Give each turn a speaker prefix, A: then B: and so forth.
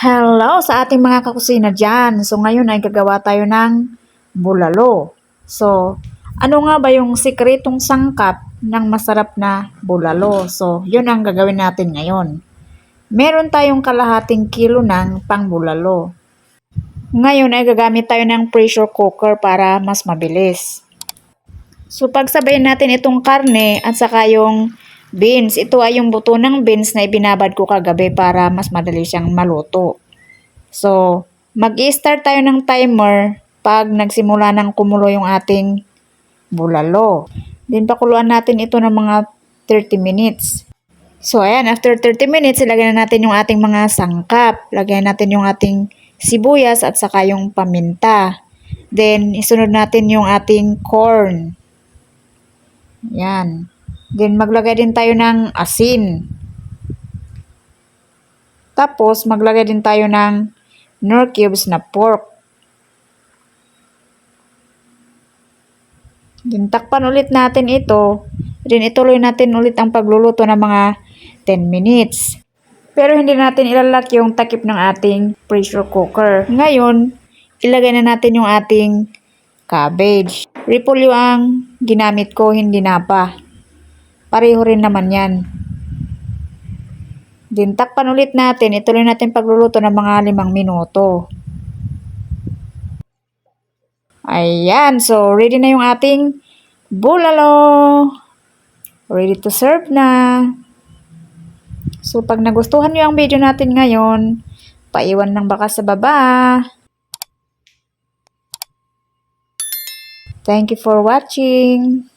A: Hello sa ating mga kakusina dyan. So ngayon ay gagawa tayo ng bulalo. So, ano nga ba yung sikretong sangkap ng masarap na bulalo? So, yun ang gagawin natin ngayon. Meron tayong kalahating kilo ng pangbulalo. Ngayon ay gagamit tayo ng pressure cooker para mas mabilis. So pagsabayin natin itong karne at saka yung beans. Ito ay yung buto ng beans na ibinabad ko kagabi para mas madali siyang maluto. So, mag-i-start tayo ng timer pag nagsimula ng kumulo yung ating bulalo. Then pakuluan natin ito ng mga 30 minutes. So, ayan, after 30 minutes, ilagay na natin yung ating mga sangkap. Lagyan natin yung ating sibuyas at saka yung paminta. Then, isunod natin yung ating corn. Yan. Then, maglagay din tayo ng asin. Tapos, maglagay din tayo ng nor cubes na pork. Then, takpan ulit natin ito. Then, ituloy natin ulit ang pagluluto ng mga 10 minutes. Pero hindi natin ilalak yung takip ng ating pressure cooker. Ngayon, ilagay na natin yung ating cabbage. Repolyo ang ginamit ko, hindi na pa. Pareho rin naman yan. Din takpan ulit natin, ituloy natin pagluluto ng mga limang minuto. Ayan, so ready na yung ating bulalo. Ready to serve na. So pag nagustuhan nyo ang video natin ngayon, paiwan ng baka sa baba. Thank you for watching.